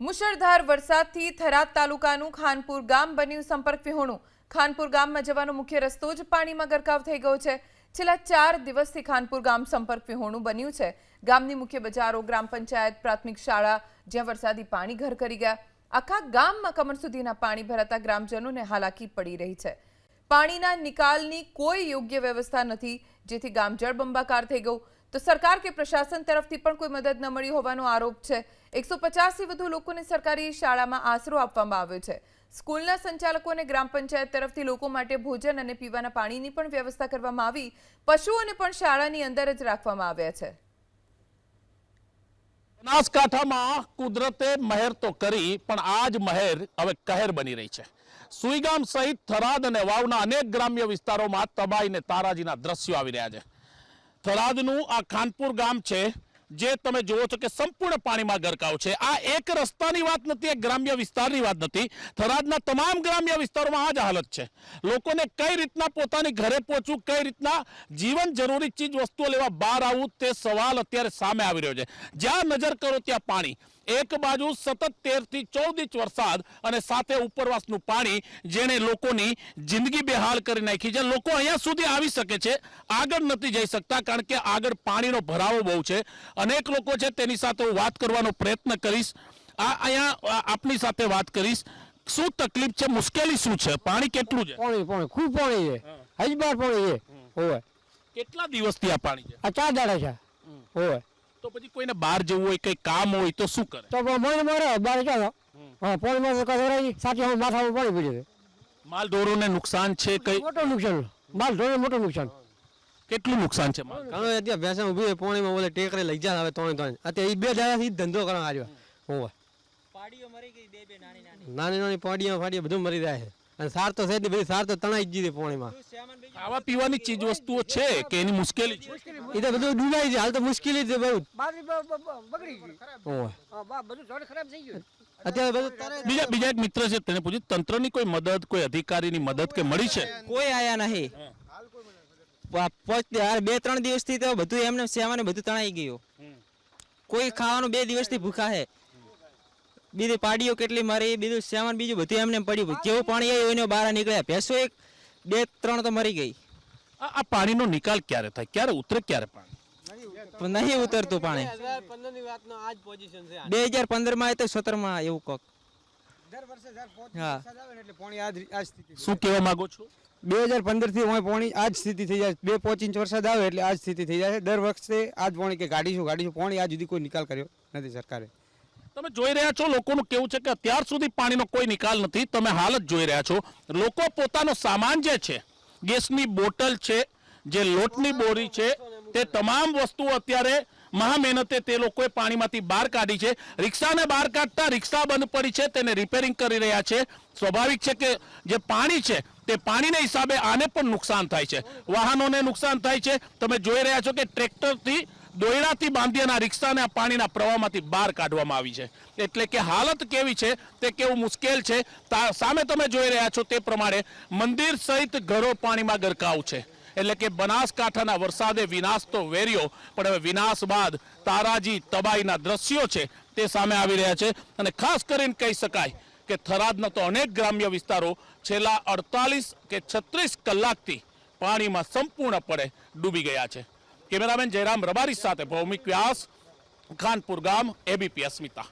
મુશળધાર વરસાદથી થરાદ તાલુકાનું ખાનપુર ગામ બન્યું સંપર્ક વિહોણું. ખાનપુર ગામમાં જવાનો મુખ્ય રસ્તો જ પાણીમાં ગરકાવ થઈ ગયો છે. છેલ્લા ચાર દિવસથી ખાનપુર ગામ સંપર્ક વિહોણું બન્યું છે. ગામની મુખ્ય બજારો, ગ્રામ પંચાયત, પ્રાથમિક શાળા, જ્યાં વરસાદી પાણી ઘર કરી ગયા. આખા ગામમાં કમર સુધીના પાણી ભરાતા ગ્રામજનોને હાલાકી પડી રહી છે. પાણીના નિકાલની કોઈ યોગ્ય વ્યવસ્થા નથી, જેથી ગામ જળબંબાકાર થઈ ગયું. તો સરકાર કે પ્રશાસન તરફથી પણ કોઈ મદદ ન મળી હોવાનો આરોપ છે. એકસો પચાસથી વધુ લોકોને સરકારી શાળામાં આશરો આપવામાં આવ્યો છે. સ્કૂલના સંચાલકો અને ગ્રામ પંચાયત તરફથી લોકો માટે ભોજન અને પીવાના પાણીની પણ વ્યવસ્થા કરવામાં આવી. પશુઓને પણ શાળાની અંદર જ રાખવામાં આવ્યા છે. બનાસકાંઠામાં કુદરતે મહેર તો કરી, પણ આ જ મહેર હવે કહેર બની રહી છે. સુઈગામ સહિત થરાદ અને વાવના અનેક ગ્રામ્ય વિસ્તારોમાં તબાઈ તારાજીના દ્રશ્યો આવી રહ્યા છે. થરાદનું આ ખાનપુર ગામ છે, જે તમે જુઓ છો કે સંપૂર્ણ પાણીમાં ગરકાવ છે. આ એક રસ્તાની વાત નથી, એક ગ્રામ્ય વિસ્તારની વાત નથી. થરાદના તમામ ગ્રામ્ય વિસ્તારોમાં આ જ હાલત છે. લોકોને કઈ રીતના પોતાની ઘરે પહોંચવું, કઈ રીતના જીવન જરૂરી ચીજ વસ્તુઓ લેવા બહાર આવવું, તે સવાલ અત્યારે સામે આવી રહ્યો છે. જ્યાં નજર કરો ત્યાં પાણી. એક બાજુ સતત તેરથી ચૌદ ઇંચ વરસાદ અને સાથે ઉપરવાસનું પાણી જેણે લોકોની જિંદગી બેહાલ કરી નાખી છે. લોકો અહીંયા સુધી આવી શકે છે આગળ નથી જઈ શકતા કારણ કે આગળ પાણીનો ભરાવો બહુ છે. અનેક લોકો છે તેની સાથે હું વાત કરવાનો પ્રયત્ન કરીશ. આ અહીંયા આપની સાથે વાત કરીશ. શું તકલીફ છે મુશ્કેલી શું છે? પાણી કેટલું છે? પાણી પાણી ખૂબ પાણી છે. હજબાર પાણી છે. હોય. કેટલા દિવસથી આ પાણી છે? આ ચાર દાડા છે. ઓવે તો પછી કોઈને બહાર જવું હોય કઈ કામ હોય તો શું કરે? તો મને મારે બાર ચાલો હા પોલમાં કરાવી સાચી હું માથા પાણી પડી છે માલ ઢોરોને નુકસાન છે કઈ? મોટું નુકસાન. માલ ધોરણ મોટું નુકસાન. કેટલું નુકસાન છે માલ? ઘણો અત્યારે ભેંસા ઊભી હોય પોણીમાં બોલે ટેકરે લઈ જાય હવે ત્રણ ત્રણ. અત્યારે એ બે દાડાથી ધંધો કરવા આવ્યો હોવે. નાની નાની. પાડીઓ ફાડીઓ બધું મરી જાય છે. અને સાર તો છે બધી સાર તો તણાઈ જ ગઈ છે પોણીમાં. ખાવા પીવાની ચીજ વસ્તુઓ છે કે એની મુશ્કેલી છે? એ તો બધું ડૂબાઈ છે હાલ તો મુશ્કેલી છે બહુ બગડી ગઈ. બધું ઝાડ ખરાબ થઈ ગયું. અત્યારે બધું બીજા બીજા એક મિત્ર છે તેને પૂછ્યું તંત્રની કોઈ મદદ કોઈ અધિકારીની મદદ કે મળી છે? કોઈ આયા નહીં. બે ત્રણ દિવસથી તો બધું એમને સેવાને બધું તણાઈ ગયું. કોઈ ખાવાનું બે દિવસથી ભૂખા છે. બીજી પાડીઓ કેટલી મારી બીજું સામાન બીજું બધું એમને પડ્યું. જેવું પાણી આવ્યું એને બહાર નીકળ્યા. ભેંસો એક બે ત્રણ તો મરી ગઈ. આ પાણીનો નિકાલ ક્યારે થાય? ક્યારે ઉતરે ક્યારે પાણી? નહીં ઉતરતું પાણી. બે હજાર પંદરમાં તો સત્તરમાં એવું કોક. દર વર્ષે દર પોચ હા. આવે ને એટલે પાણી આજ આજ સ્થિતિ શું કહેવા માંગો છો? બે હજાર પંદરથી હોય પોણી આજ સ્થિતિ થઈ જાય બે પોચ ઇંચ વરસાદ આવે એટલે આજ સ્થિતિ થઈ જાય દર વખતે આજ પોણી કે કાઢીશું કાઢીશું પોણી આજ સુધી કોઈ નિકાલ કર્યો નથી સરકારે. તમે જોઈ રહ્યા છો લોકોનું કેવું છે કે અત્યાર સુધી પાણીનો કોઈ નિકાલ નથી, તમે હાલ જ જોઈ રહ્યા છો. લોકો પોતાનો સામાન જે છે, ગેસની બોટલ છે, જે લોટની બોરી છે, તે તમામ વસ્તુઓ અત્યારે મહા મહેનતે તે લોકોએ પાણીમાંથી બહાર કાઢી છે. રિક્ષાને બહાર કાઢતા રિક્ષા બંધ પડી છે, તેને રિપેરિંગ કરી રહ્યા છે. સ્વાભાવિક છે કે જે પાણી છે, તે પાણીના હિસાબે આને પણ નુકસાન થાય છે. વાહનોને નુકસાન થાય છે. તમે જોઈ રહ્યા છો કે ટ્રેક્ટરથી દોયડાથી બાંધી અને રિક્ષાને આ પાણીના પ્રવાહમાંથી બહાર કાઢવામાં આવી છે. એટલે કે હાલત કેવી છે તે કેવું મુશ્કેલ છે સામે તમે જોઈ રહ્યા છો તે પ્રમાણે મંદિર સહિત ઘરો પાણીમાં ગરકાવ છે. એટલે કે બનાસકાંઠાના વરસાદે વિનાશ તો વેર્યો, પણ હવે વિનાશ બાદ તારાજી તબાઈના દ્રશ્યો છે તે સામે આવી રહ્યા છે. અને ખાસ કરીને કહી શકાય કે થરાદના તો અનેક ગ્રામ્ય વિસ્તારો છેલ્લા અડતાલીસ કે છત્રીસ કલાકથી પાણીમાં સંપૂર્ણપણે ડૂબી ગયા છે. કેમેરામેન જયરામ રબારી સાથે ભૌમિક વ્યાસ ખાનપુર ગામ એબીપી અસ્મિતા